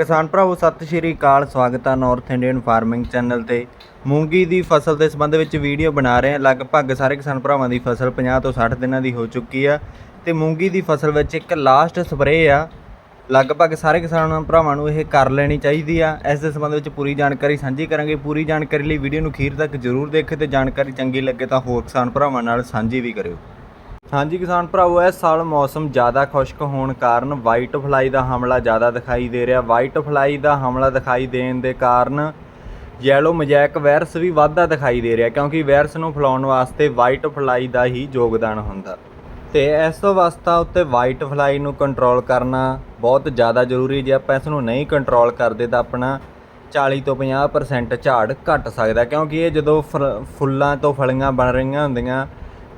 ਕਿਸਾਨ ਭਰਾਵੋ, ਸਤਿ ਸ਼੍ਰੀ ਅਕਾਲ, ਸਵਾਗਤ ਹੈ ਨਾਰਥ ਇੰਡੀਅਨ ਫਾਰਮਿੰਗ ਚੈਨਲ ਤੇ। ਮੂੰਗੀ ਦੀ ਫਸਲ ਦੇ ਸੰਬੰਧ ਵਿੱਚ ਵੀਡੀਓ ਬਣਾ ਰਹੇ ਹਾਂ। ਲਗਭਗ ਸਾਰੇ ਕਿਸਾਨ ਭਰਾਵਾਂ ਦੀ ਫਸਲ 50 ਤੋਂ 60 ਦਿਨਾਂ ਦੀ ਹੋ ਚੁੱਕੀ ਆ ਤੇ ਮੂੰਗੀ ਦੀ ਫਸਲ ਵਿੱਚ ਇੱਕ ਲਾਸਟ ਸਪਰੇਅ ਆ। ਲਗਭਗ ਸਾਰੇ ਕਿਸਾਨ ਭਰਾਵਾਂ ਨੂੰ ਇਹ ਕਰ ਲੈਣੀ ਚਾਹੀਦੀ ਆ। ਇਸ ਦੇ ਸੰਬੰਧ ਵਿੱਚ ਪੂਰੀ ਜਾਣਕਾਰੀ ਸਾਂਝੀ ਕਰਾਂਗੇ। ਪੂਰੀ ਜਾਣਕਾਰੀ ਲਈ ਵੀਡੀਓ ਨੂੰ ਅਖੀਰ ਤੱਕ ਜ਼ਰੂਰ ਦੇਖੇ ਤੇ ਜਾਣਕਾਰੀ ਚੰਗੀ ਲੱਗੇ ਤਾਂ ਹੋਰ ਕਿਸਾਨ ਭਰਾਵਾਂ ਨਾਲ ਸਾਂਝੀ ਵੀ ਕਰਿਓ। ਹਾਂਜੀ ਕਿਸਾਨ ਭਰਾਵੋ ਇਸ ਸਾਲ ਮੌਸਮ ਜ਼ਿਆਦਾ ਖੁਸ਼ਕ ਹੋਣ ਕਾਰਨ ਵਾਈਟ ਫਲਾਈ ਦਾ ਹਮਲਾ ਜ਼ਿਆਦਾ ਦਿਖਾਈ ਦੇ ਰਿਹਾ। ਵਾਈਟ ਫਲਾਈ ਦਾ ਹਮਲਾ ਦਿਖਾਈ ਦੇਣ ਦੇ ਕਾਰਨ ਯੈਲੋ ਮਜੈਕ ਵਾਇਰਸ ਵੀ ਵਾਧਾ ਦਿਖਾਈ ਦੇ ਰਿਹਾ, ਕਿਉਂਕਿ ਵਾਇਰਸ ਨੂੰ ਫੈਲਾਉਣ ਵਾਸਤੇ ਵਾਈਟ ਫਲਾਈ ਦਾ ਹੀ ਯੋਗਦਾਨ ਹੁੰਦਾ। ਤੇ ਇਸ ਅਵਸਥਾ ਉੱਤੇ ਵਾਈਟ ਫਲਾਈ ਨੂੰ ਕੰਟਰੋਲ ਕਰਨਾ ਬਹੁਤ ਜ਼ਿਆਦਾ ਜ਼ਰੂਰੀ ਜੇ ਆਪਾਂ ਇਸ ਨੂੰ ਨਹੀਂ ਕੰਟਰੋਲ ਕਰਦੇ ਤਾਂ ਆਪਣਾ 40 ਤੋਂ 50% ਝਾੜ ਘਟ ਸਕਦਾ, ਕਿਉਂਕਿ ਇਹ ਜਦੋਂ ਫਰ- ਫੁੱਲਾਂ ਤੋਂ ਫਲੀਆਂ ਬਣ ਰਹੀਆਂ ਹੁੰਦੀਆਂ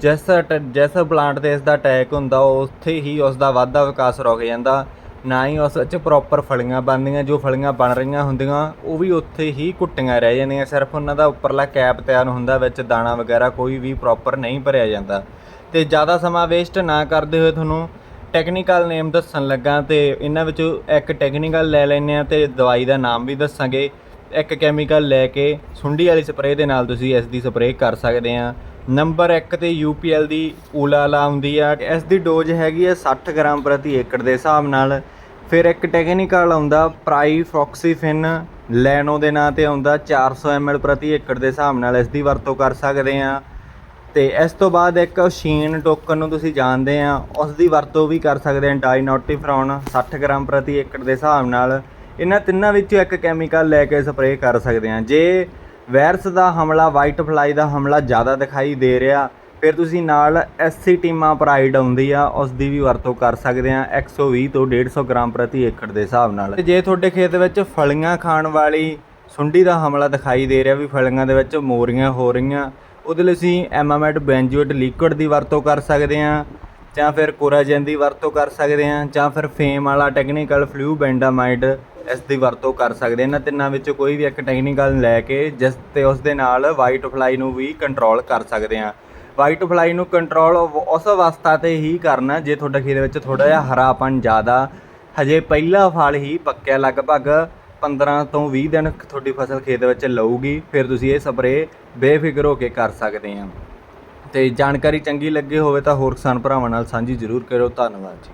ਜਿਸ ਟ- ਜਿਸ ਪਲਾਂਟ ਤੇ ਇਸ ਦਾ ਅਟੈਕ ਹੁੰਦਾ ਉੱਥੇ ਹੀ ਉਸ ਦਾ ਵਾਧਾ ਵਿਕਾਸ ਰੁਕ ਜਾਂਦਾ। ਨਾ ਹੀ ਉਸ ਵਿੱਚ ਪ੍ਰੋਪਰ ਫਲੀਆਂ ਬਣਦੀਆਂ, ਜੋ ਫਲੀਆਂ ਬਣ ਰਹੀਆਂ ਹੁੰਦੀਆਂ, ਉਹ ਵੀ ਉੱਥੇ ਹੀ ਘੁੱਟੀਆਂ ਰਹਿ ਜਾਂਦੀਆਂ। ਸਿਰਫ ਉਹਨਾਂ ਦਾ ਉੱਪਰਲਾ ਕੈਪ ਤਿਆਰ ਹੁੰਦਾ, ਵਿੱਚ ਦਾਣਾ ਵਗੈਰਾ ਕੋਈ ਵੀ ਪ੍ਰੋਪਰ ਨਹੀਂ ਭਰਿਆ ਜਾਂਦਾ। ਤੇ ਜ਼ਿਆਦਾ ਸਮਾਂ ਵੇਸਟ ਨਾ ਕਰਦੇ ਹੋਏ ਤੁਹਾਨੂੰ ਟੈਕਨੀਕਲ ਨੇਮ ਦੱਸਣ ਲੱਗਾ ਤੇ ਇਹਨਾਂ ਵਿੱਚੋਂ ਇੱਕ ਟੈਕਨੀਕਲ ਲੈ ਲੈਂਦੇ ਆ ਤੇ ਦਵਾਈ ਦਾ ਨਾਮ ਵੀ ਦੱਸਾਂਗੇ। ਇੱਕ ਕੈਮੀਕਲ ਲੈ ਕੇ ਸੁੰਡੀ ਵਾਲੀ ਸਪਰੇਅ ਦੇ ਨਾਲ ਤੁਸੀਂ ਇਸ ਦੀ ਸਪਰੇਅ ਕਰ ਸਕਦੇ ਆ ਨੰਬਰ 1 ਤੇ UPL ਦੀ ਊਲਾਲਾ ਆਉਂਦੀ ਆ। ਇਸ ਦੀ ਡੋਜ਼ ਹੈਗੀ ਆ 60 ਗ੍ਰਾਮ ਪ੍ਰਤੀ ਏਕੜ ਦੇ ਹਿਸਾਬ ਨਾਲ। ਫਿਰ ਇੱਕ ਟੈਕਨੀਕਲ ਆਉਂਦਾ ਪ੍ਰਾਈਫੋਕਸੀਫਿਨ ਲੈਨੋ ਦੇ ਨਾਂ ਤੇ ਆਉਂਦਾ 400 ml ਪ੍ਰਤੀ ਏਕੜ ਦੇ ਹਿਸਾਬ ਨਾਲ ਇਸ ਦੀ ਵਰਤੋਂ ਕਰ ਸਕਦੇ ਆ। ਤੇ ਇਸ ਤੋਂ ਬਾਅਦ ਇੱਕ ਸ਼ੀਨ ਟੋਕਨ ਨੂੰ ਤੁਸੀਂ ਜਾਣਦੇ ਆ, ਉਸ ਦੀ ਵਰਤੋਂ ਵੀ ਕਰ ਸਕਦੇ ਆ ਡਾਈਨੋਟੀਫਰੋਨ 60 ਗ੍ਰਾਮ ਪ੍ਰਤੀ ਏਕੜ ਦੇ ਹਿਸਾਬ ਨਾਲ। ਇਹਨਾਂ ਤਿੰਨਾਂ ਵਿੱਚੋਂ ਇੱਕ ਕੈਮੀਕਲ ਲੈ ਕੇ ਸਪਰੇਅ ਕਰ ਸਕਦੇ ਆ। ਜੇ ਵਾਇਰਸ ਦਾ ਹਮਲਾ, ਵਾਈਟ ਫਲਾਈ ਦਾ ਹਮਲਾ ਜ਼ਿਆਦਾ ਦਿਖਾਈ ਦੇ ਰਿਹਾ। ਫਿਰ ਤੁਸੀਂ ਨਾਲ ਐਸਸੀਟੀਮਾ ਪ੍ਰਾਈਡ ਆਉਂਦੀ ਆ, ਉਸ ਦੀ ਵੀ ਵਰਤੋਂ ਕਰ ਸਕਦੇ ਆ। 120 ਤੋਂ 150 ਗ੍ਰਾਮ ਪ੍ਰਤੀ ਏਕੜ ਦੇ ਹਿਸਾਬ ਨਾਲ। ਤੇ ਜੇ ਤੁਹਾਡੇ ਖੇਤ ਵਿੱਚ ਫਲੀਆਂ ਖਾਣ ਵਾਲੀ ਸੁੰਡੀ ਦਾ ਹਮਲਾ ਦਿਖਾਈ ਦੇ ਰਿਹਾ, ਵੀ ਫਲੀਆਂ ਦੇ ਵਿੱਚ ਮੋਰੀਆਂ ਹੋ ਰਹੀਆਂ, ਉਹਦੇ ਲਈ ਅਸੀਂ ਐਮਾਮੈਟ ਬੈਂਜੂਏਟ ਲਿਕੁਇਡ ਦੀ ਵਰਤੋਂ ਕਰ ਸਕਦੇ ਹਾਂ ਜਾਂ ਫਿਰ ਕੋਰਾਜਨ ਦੀ ਵਰਤੋਂ ਕਰ ਸਕਦੇ ਹਾਂ, ਜਾਂ ਫਿਰ ਫੇਮ ਵਾਲਾ ਟੈਕਨੀਕਲ ਫਲੂ ਬੈਂਡਾਮਾਈਡ ਇਸ ਦੀ ਵਰਤੋਂ ਕਰ ਸਕਦੇ ਹਾਂ। ਇਹਨਾਂ ਤਿੰਨਾਂ ਵਿੱਚੋਂ ਕੋਈ ਵੀ ਇੱਕ ਟੈਕਨੀਕਲ ਲੈ ਕੇ ਜਿਸ ਤੇ ਉਸ ਦੇ ਨਾਲ ਵਾਈਟ ਫਲਾਈ ਨੂੰ ਵੀ ਕੰਟਰੋਲ ਕਰ ਸਕਦੇ ਹਾਂ। ਵਾਈਟ ਫਲਾਈ ਨੂੰ ਕੰਟਰੋਲ ਉਸ ਅਵਸਥਾ ਤੇ ਹੀ ਕਰਨਾ, ਜੇ ਤੁਹਾਡੇ ਖੇਤ ਵਿੱਚ ਥੋੜਾ ਜਿਹਾ ਹਰਾਪਨ ਜ਼ਿਆਦਾ, ਹਜੇ ਪਹਿਲਾ ਫਲ ਹੀ ਪੱਕਿਆ, ਲਗਭਗ 15 ਤੋਂ 20 ਦਿਨ ਤੁਹਾਡੀ ਫਸਲ ਖੇਤ ਵਿੱਚ ਲਊਗੀ, ਫਿਰ ਤੁਸੀਂ ਇਹ ਸਪਰੇਅ ਬੇਫਿਕਰ ਹੋ ਕੇ ਕਰ ਸਕਦੇ ਆ ਤੇ ਜਾਣਕਾਰੀ ਚੰਗੀ ਲੱਗੇ ਹੋਵੇ ਤਾਂ ਹੋਰ ਕਿਸਾਨ ਭਰਾਵਾਂ ਨਾਲ ਸਾਂਝੀ ਜ਼ਰੂਰ ਕਰੋ ਧੰਨਵਾਦ ਜੀ।